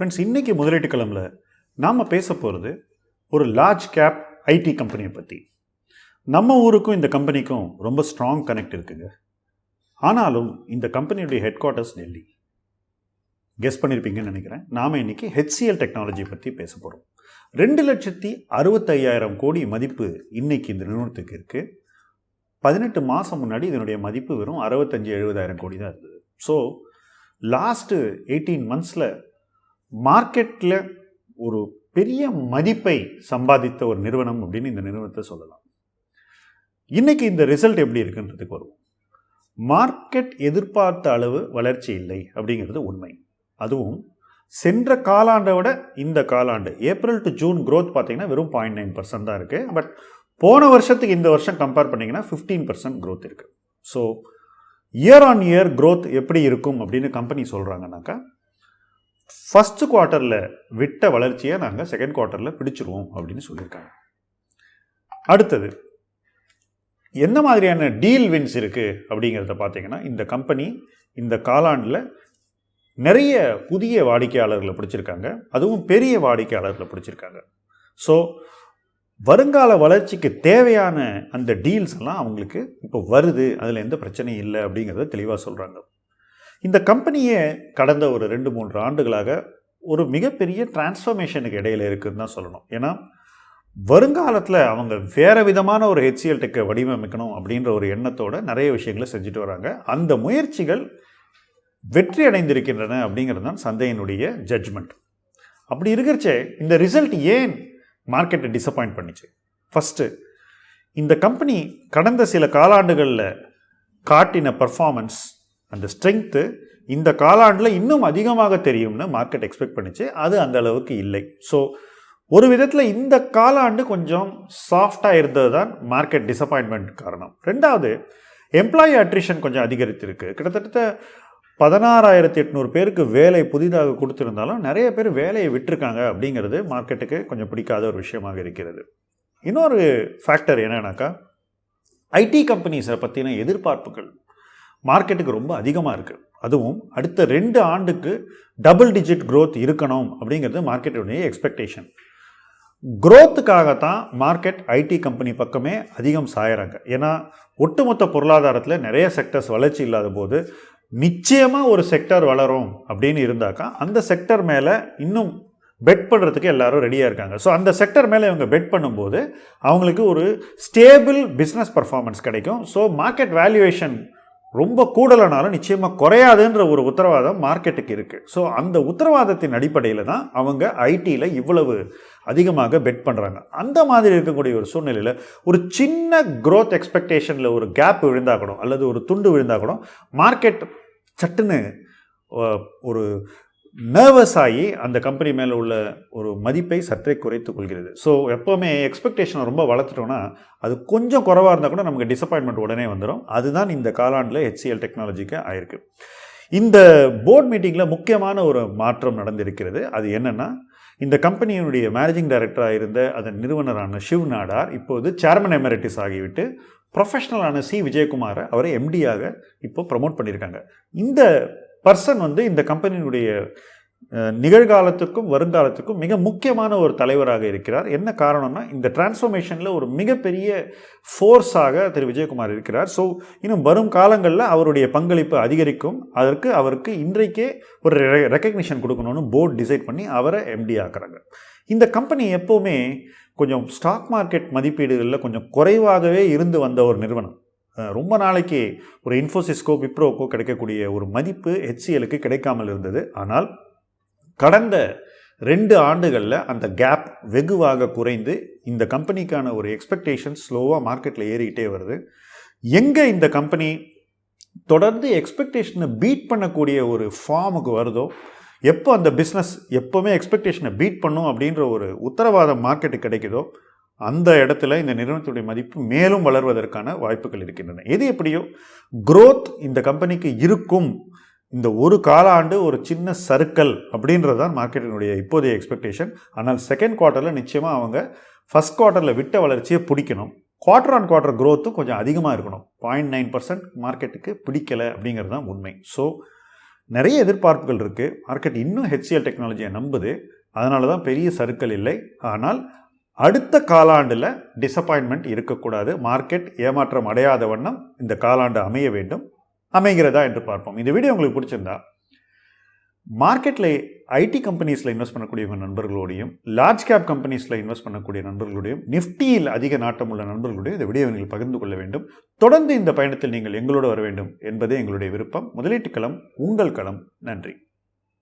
Friends இன்றைக்கி முதலீட்டு கிளம்பில் நாம் பேச போகிறது ஒரு லார்ஜ் கேப் ஐடி கம்பெனியை பற்றி நம்ம ஊருக்கும் இந்த கம்பெனிக்கும் ரொம்ப ஸ்ட்ராங் கனெக்ட் இருக்குங்க. ஆனாலும் இந்த கம்பெனியுடைய ஹெட் குவார்ட்டர்ஸ் டெல்லி. கெஸ் பண்ணியிருப்பீங்கன்னு நினைக்கிறேன். நாம் இன்றைக்கி ஹெச்சிஎல் டெக்னாலஜி பற்றி பேச போகிறோம் ரெண்டு லட்சத்தி அறுபத்தையாயிரம் கோடி மதிப்பு இன்னைக்கு இந்த நிறுவனத்துக்கு இருக்குது பதினெட்டு மாதம் முன்னாடி இதனுடைய மதிப்பு வெறும் அறுபத்தஞ்சு எழுபதாயிரம் கோடி தான் இருந்தது. ஸோ லாஸ்ட்டு எயிட்டீன் மந்த்ஸில் மார்க்கெட்டில் ஒரு பெரிய மதிப்பை சம்பாதித்த ஒரு நிறுவனம் அப்படின்னு இந்த நிறுவனத்தை சொல்லலாம். இன்றைக்கி இந்த ரிசல்ட் எப்படி இருக்குன்றதுக்கு வருவோம். மார்க்கெட் எதிர்பார்த்த அளவு வளர்ச்சி இல்லை அப்படிங்கிறது உண்மை. அதுவும் சென்ற காலாண்டை விட இந்த காலாண்டு ஏப்ரல் டு ஜூன் க்ரோத் பார்த்தீங்கன்னா வெறும் பாயிண்ட் நைன் பர்சன்ட் தான் இருக்குது பட் போன வருஷத்துக்கு இந்த வருஷம் கம்பேர் பண்ணிங்கன்னா ஃபிஃப்டீன் பர்சன்ட் க்ரோத் இருக்குது so year on year growth எப்படி இருக்கும் அப்படின்னு கம்பெனி சொல்கிறாங்கனாக்கா ஃபஸ்ட்டு குவார்ட்டரில் விட்ட வளர்ச்சியை நாங்கள் செகண்ட் குவார்ட்டரில் பிடிச்சிருவோம் அப்படின்னு சொல்லியிருக்காங்க. அடுத்தது எந்த மாதிரியான டீல் வின்ஸ் இருக்குது அப்படிங்கிறத பார்த்தீங்கன்னா இந்த கம்பெனி இந்த காலாண்டில் நிறைய புதிய வாடிக்கையாளர்களை பிடிச்சிருக்காங்க. அதுவும் பெரிய வாடிக்கையாளர்களை பிடிச்சிருக்காங்க. ஸோ வருங்கால வளர்ச்சிக்கு தேவையான அந்த டீல்ஸ் எல்லாம் அவங்களுக்கு இப்போ வருது. அதில் எந்த பிரச்சனையும் இல்லை அப்படிங்கிறத தெளிவாக சொல்கிறாங்க இந்த கம்பெனியே கடந்த ஒரு ரெண்டு மூன்று ஆண்டுகளாக ஒரு மிகப்பெரிய டிரான்ஸ்ஃபர்மேஷனுக்கு இடையில இருக்குதுன்னு தான் சொல்லணும். ஏன்னா வருங்காலத்தில் அவங்க வேறு விதமான ஒரு ஹெச்சிஎல் டெக்கை வடிவமைக்கணும் அப்படின்ற ஒரு எண்ணத்தோடு நிறைய விஷயங்களை செஞ்சுட்டு வராங்க. அந்த முயற்சிகள் வெற்றி அடைந்திருக்கின்றன அப்படிங்கிறது தான் சந்தையினுடைய ஜட்ஜ்மெண்ட் அப்படி இருக்கிறச்சே இந்த ரிசல்ட் ஏன் மார்க்கெட்டை டிசப்பாயிண்ட் பண்ணிச்சு? ஃபஸ்ட்டு இந்த கம்பெனி கடந்த சில காலாண்டுகளில் காட்டின பர்ஃபார்மன்ஸ் அந்த ஸ்ட்ரென்த்து இந்த காலாண்டில் இன்னும் அதிகமாக தெரியும்னு மார்க்கெட் எக்ஸ்பெக்ட் பண்ணிச்சு. அது அந்த அளவுக்கு இல்லை. ஸோ ஒரு விதத்தில் இந்த காலாண்டு கொஞ்சம் சாஃப்டாக இருந்தது தான் மார்க்கெட் டிசப்பாயின்மெண்ட் காரணம். ரெண்டாவது எம்ப்ளாயி அட்ரிஷன் கொஞ்சம் அதிகரித்திருக்கு. கிட்டத்தட்ட பதினாறாயிரத்தி எட்நூறு பேருக்கு வேலை புதிதாக கொடுத்துருந்தாலும் நிறைய பேர் வேலையை விட்டுருக்காங்க அப்படிங்கிறது மார்க்கெட்டுக்கு கொஞ்சம் பிடிக்காத ஒரு விஷயமாக இருக்கிறது. இன்னொரு ஃபேக்டர் என்னன்னாக்கா ஐடி கம்பெனிஸை பற்றின எதிர்பார்ப்புகள். மார்க்கெட்டுக்கு ரொம்ப அதிகமாக இருக்குது அதுவும் அடுத்த ரெண்டு ஆண்டுக்கு டபுள் டிஜிட் க்ரோத் இருக்கணும் அப்படிங்கிறது மார்க்கெட்டுடைய எக்ஸ்பெக்டேஷன் growthக்காகத்தான் மார்க்கெட் ஐடி கம்பெனி பக்கமே அதிகம் சாயறாங்க. ஏன்னா ஒட்டுமொத்த பொருளாதாரத்தில் நிறைய செக்டர்ஸ் வளர்ச்சி இல்லாத போது நிச்சயமாக ஒரு செக்டர் வளரும் அப்படின்னு இருந்தாக்கா அந்த செக்டர் மேலே இன்னும் பெட் பண்ணுறதுக்கு எல்லாரும் ரெடியாக இருக்காங்க. ஸோ அந்த செக்டர் மேலே இவங்க பெட் பண்ணும்போது அவங்களுக்கு ஒரு ஸ்டேபிள் பிஸ்னஸ் பர்ஃபார்மன்ஸ் கிடைக்கும். ஸோ மார்க்கெட் வேல்யூவேஷன் ரொம்ப கூடலைனாலும் நிச்சயமாக குறையாதுன்ற ஒரு உத்தரவாதம் மார்க்கெட்டுக்கு இருக்குது ஸோ அந்த உத்தரவாதத்தின் அடிப்படையில் தான் அவங்க ஐடியில் இவ்வளவு அதிகமாக பெட் பண்ணுறாங்க அந்த மாதிரி இருக்கக்கூடிய ஒரு சூழ்நிலையில் ஒரு சின்ன க்ரோத் எக்ஸ்பெக்டேஷனில் ஒரு கேப் விழுந்தாகணும் அல்லது ஒரு துண்டு விழுந்தாகணும் மார்க்கெட் சட்டுன்னு ஒரு நர்வஸ் ஆகி அந்த கம்பெனி மேலே உள்ள ஒரு மதிப்பை சற்றே குறைத்து கொள்கிறது. ஸோ எப்போவுமே எக்ஸ்பெக்டேஷனை ரொம்ப வளர்த்துட்டோன்னா அது கொஞ்சம் குறைவாக இருந்தால் கூட நமக்கு டிசப்பாயின்மெண்ட் உடனே வந்துடும் அதுதான் இந்த காலாண்டில் ஹெச்சிஎல் டெக்னாலஜிக்கு ஆயிருக்கு. இந்த போர்ட் மீட்டிங்கில் முக்கியமான ஒரு மாற்றம் நடந்திருக்கிறது. அது என்னென்னா இந்த கம்பெனியினுடைய மேனேஜிங் டைரக்டராக இருந்த அதன் நிறுவனரான ஷிவ் நாடார் இப்போது சேர்மன் எமரிட்டிஸ் ஆகிவிட்டு ப்ரொஃபஷனலான சி விஜயகுமாரை அவரை எம்டியாக இப்போ ப்ரமோட் பண்ணியிருக்காங்க. இந்த பர்சன் வந்து இந்த கம்பெனியினுடைய நிகழ்காலத்துக்கும் வருங்காலத்துக்கும் மிக முக்கியமான ஒரு தலைவராக இருக்கிறார். என்ன காரணம்னா இந்த டிரான்ஸ்ஃபர்மேஷனில் ஒரு மிகப்பெரிய ஃபோர்ஸாக திரு. விஜயகுமார் இருக்கிறார். ஸோ இன்னும் வரும் காலங்களில் அவருடைய பங்களிப்பு அதிகரிக்கும். அதற்கு அவருக்கு இன்றைக்கே ஒரு ரெக்கக்னிஷன் கொடுக்கணும்னு போர்டு டிசைட் பண்ணி அவரை எம்டி ஆக்குறாங்க. இந்த கம்பெனி எப்போவுமே கொஞ்சம் ஸ்டாக் மார்க்கெட் மதிப்பீடுகளில் கொஞ்சம் குறைவாகவே இருந்து வந்த ஒரு நிறுவனம். ரொம்ப நாளைக்கு ஒரு இன்ஃபோசிஸ்கோ விப்ரோக்கோ கிடைக்கக்கூடிய ஒரு மதிப்பு ஹெச்சிஎலுக்கு கிடைக்காமல் இருந்தது. ஆனால் கடந்த ரெண்டு ஆண்டுகளில் அந்த கேப் வெகுவாக குறைந்து இந்த கம்பெனிக்கான ஒரு எக்ஸ்பெக்டேஷன் ஸ்லோவாக மார்க்கெட்டில் ஏறிக்கிட்டே வருது. எங்கே இந்த கம்பெனி தொடர்ந்து எக்ஸ்பெக்டேஷனை பீட் பண்ணக்கூடிய ஒரு ஃபார்முக்கு வருதோ எப்போ அந்த பிஸ்னஸ் எப்போவுமே எக்ஸ்பெக்டேஷனை பீட் பண்ணும் அப்படின்ற ஒரு உத்தரவாதம் மார்க்கெட்டுக்கு கிடைக்குதோ அந்த இடத்துல இந்த நிறுவனத்துடைய மதிப்பு மேலும் வளர்வதற்கான வாய்ப்புகள் இருக்கின்றன. எது எப்படியோ குரோத் இந்த கம்பெனிக்கு இருக்கும். இந்த ஒரு காலாண்டு ஒரு சின்ன சர்க்கிள் அப்படின்றது தான் மார்க்கெட்டினுடைய இப்போதைய எக்ஸ்பெக்டேஷன் ஆனால் செகண்ட் குவார்ட்டரில் நிச்சயமாக அவங்க ஃபஸ்ட் குவார்ட்டரில் விட்ட வளர்ச்சியை பிடிக்கணும். குவார்ட்டர் ஆன் குவார்ட்டர் க்ரோத்தும் கொஞ்சம் அதிகமாக இருக்கணும். பாயிண்ட் நைன் பர்சன்ட் மார்க்கெட்டுக்கு பிடிக்கலை அப்படிங்கிறது தான் உண்மை. ஸோ நிறைய எதிர்பார்ப்புகள் இருக்குது மார்க்கெட் இன்னும் ஹெச்சிஎல் டெக்னாலஜியை நம்புது. அதனால தான் பெரிய சறுக்கல் இல்லை. ஆனால் அடுத்த காலாண்டில் டிசப்பாயின்மெண்ட் இருக்கக்கூடாது. மார்க்கெட் ஏமாற்றம் அடையாத வண்ணம் இந்த காலாண்டு அமைய வேண்டும். அமைகிறதா என்று பார்ப்போம். இந்த வீடியோ உங்களுக்கு பிடிச்சிருந்தா மார்க்கெட்டில் ஐடி கம்பெனிஸில் இன்வெஸ்ட் பண்ணக்கூடிய நண்பர்களோடையும் லார்ஜ் கேப் கம்பெனிஸில் இன்வெஸ்ட் பண்ணக்கூடிய நண்பர்களோடையும் நிஃப்டியில் அதிக நாட்டம் உள்ள நண்பர்களோடையும் இந்த வீடியோ நீங்கள் பகிர்ந்து கொள்ள வேண்டும். தொடர்ந்து இந்த பயணத்தில் நீங்கள் எங்களோடு வர வேண்டும் என்பதே எங்களுடைய விருப்பம். முதலீட்டு களம் உங்கள் களம். நன்றி.